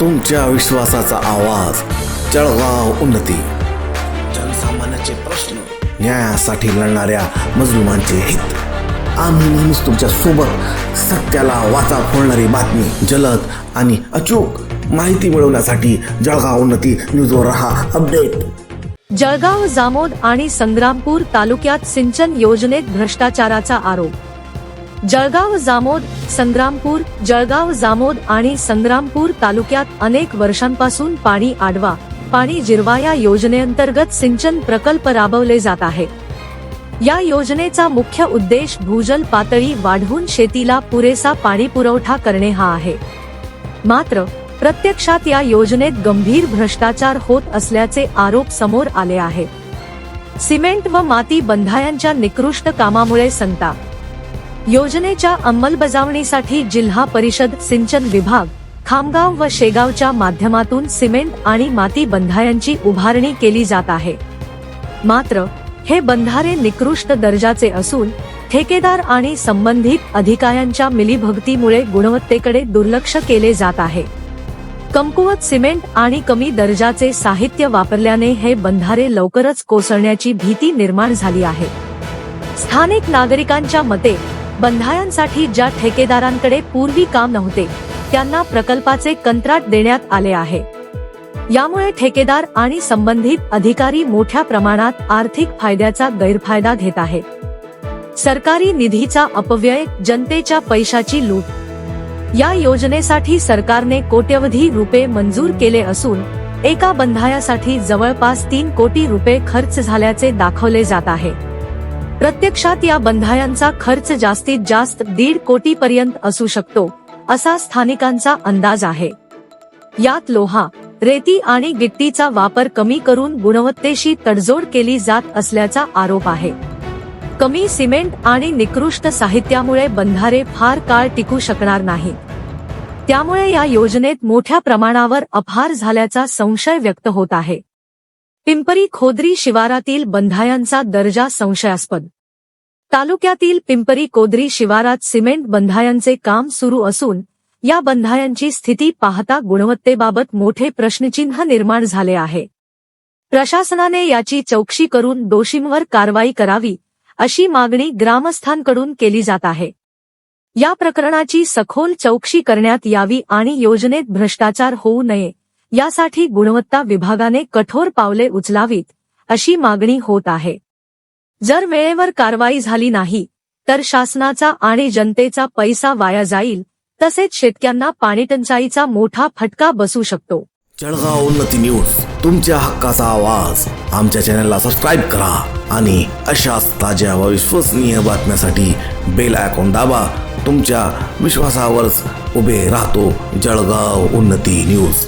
तुमच्या विश्वासाचा आवाज. जळगाव उन्नती. जनसामान्याचे प्रश्न न्यायासाठी लढणाऱ्या मजलुमांचे हित. आम्ही नेहमीच तुमच्यासोबत सत्याला वाचा फोडणारी बातमी जलद आणि अचूक माहिती मिळवण्यासाठी जळगाव उन्नती न्यूजवर रहा अपडेट. जळगाव जामोद आणि संग्रामपूर तालुक्यात सिंचन योजनेत भ्रष्टाचाराचा आरोप. जळगाव जामोद संग्रामपूर जळगाव जामोद आणि संग्रामपूर तालुक्यात अनेक वर्षांपासून पाणी आडवा पाणी जिरवा या योजनेअंतर्गत सिंचन प्रकल्प राबवले जात आहे. या योजनेचा मुख्य उद्देश भूजल पातळी वाढवून शेतीला पुरेसा पाणी पुरवठा करणे हा आहे. मात्र प्रत्यक्षात या योजनेत गंभीर भ्रष्टाचार होत असल्याचे आरोप समोर आले आहेत सिमेंट व माती बंधायांच्या निकृष्ट कामामुळे संताप योजनेच्या अंमलबजावणीसाठी जिल्हा परिषद सिंचन विभाग खामगाव व शेगावच्या माध्यमातून सिमेंट आणि माती बंधायांची उभारणी केली जात आहे. मात्र हे बंधारे निकृष्ट दर्जाचे असून ठेकेदार आणि संबंधित अधिकाऱ्यांच्या मिलीभगतीमुळे गुणवत्तेकडे दुर्लक्ष केले जात आहे. कमकुवत सिमेंट आणि कमी दर्जाचे साहित्य वापरल्याने हे बंधारे लवकरच कोसळण्याची भीती निर्माण झाली आहे. स्थानिक नागरिकांच्या मते बंधायांसाठी ज्या ठेकेदारांकडे पूर्वी काम नव्हते त्यांना प्रकल्पाचे कंत्राट देण्यात आले आहे. यामुळे ठेकेदार आणि संबंधित अधिकारी मोठ्या प्रमाणात आर्थिक फायद्याचा गैरफायदा घेत आहे. सरकारी निधीचा अपव्यय जनतेच्या पैशाची लूट. या योजनेसाठी सरकारने कोट्यवधी रुपये मंजूर केले असून एका बंधायासाठी जवळपास तीन कोटी रुपये खर्च झाल्याचे दाखवले जात आहे. प्रत्यक्षात या बंधायांचा खर्च जास्तीत जास्त दीड कोटी पर्यंत असू शकतो असा स्थानिकांचा अंदाज आहे. यात लोहा रेती आणि गिट्टीचा वापर कमी करून गुणवत्तेशी तडजोड केली जात असल्याचा आरोप आहे. कमी सिमेंट आणि निकृष्ट साहित्यामुळे बंधारे फार काळ टिकू शकणार नाहीत. त्यामुळे या योजनेत मोठ्या प्रमाणावर अपहार झाल्याचा संशय व्यक्त होत आहे. पिंपरी खोदरी शिवारातील बंधायांचा दर्जा संशयास्पद. तालुक्यातील पिंपरी कोदरी शिवारात सिमेंट बंधायांचे काम सुरू असून या बंधायांची स्थिती पाहता गुणवत्तेबाबत मोठे प्रश्नचिन्ह निर्माण झाले आहे. प्रशासनाने याची चौकशी करून दोषींवर कारवाई करावी अशी मागणी ग्रामस्थांकडून केली जात आहे. या प्रकरणाची सखोल चौकशी करण्यात यावी आणि योजनेत भ्रष्टाचार होऊ नये यासाठी गुणवत्ता विभागाने कठोर पावले उचलावीत अशी मागणी होत आहे. जर वेळेवर कारवाई झाली नाही तर शासनाचा आणि जनतेचा पैसा वाया जाईल तसेच शेतकऱ्यांना पाणीटंचाईचा मोठा फटका बसू शकतो. जळगाव उन्नती न्यूज तुमच्या हक्काचा आवाज. आमच्या चॅनलला सबस्क्राईब करा आणि अशाच ताज्या व विश्वसनीय बातम्यासाठी बेल आयकॉन दाबा. तुमच्या विश्वासावरच उभे राहतो जळगाव उन्नती न्यूज.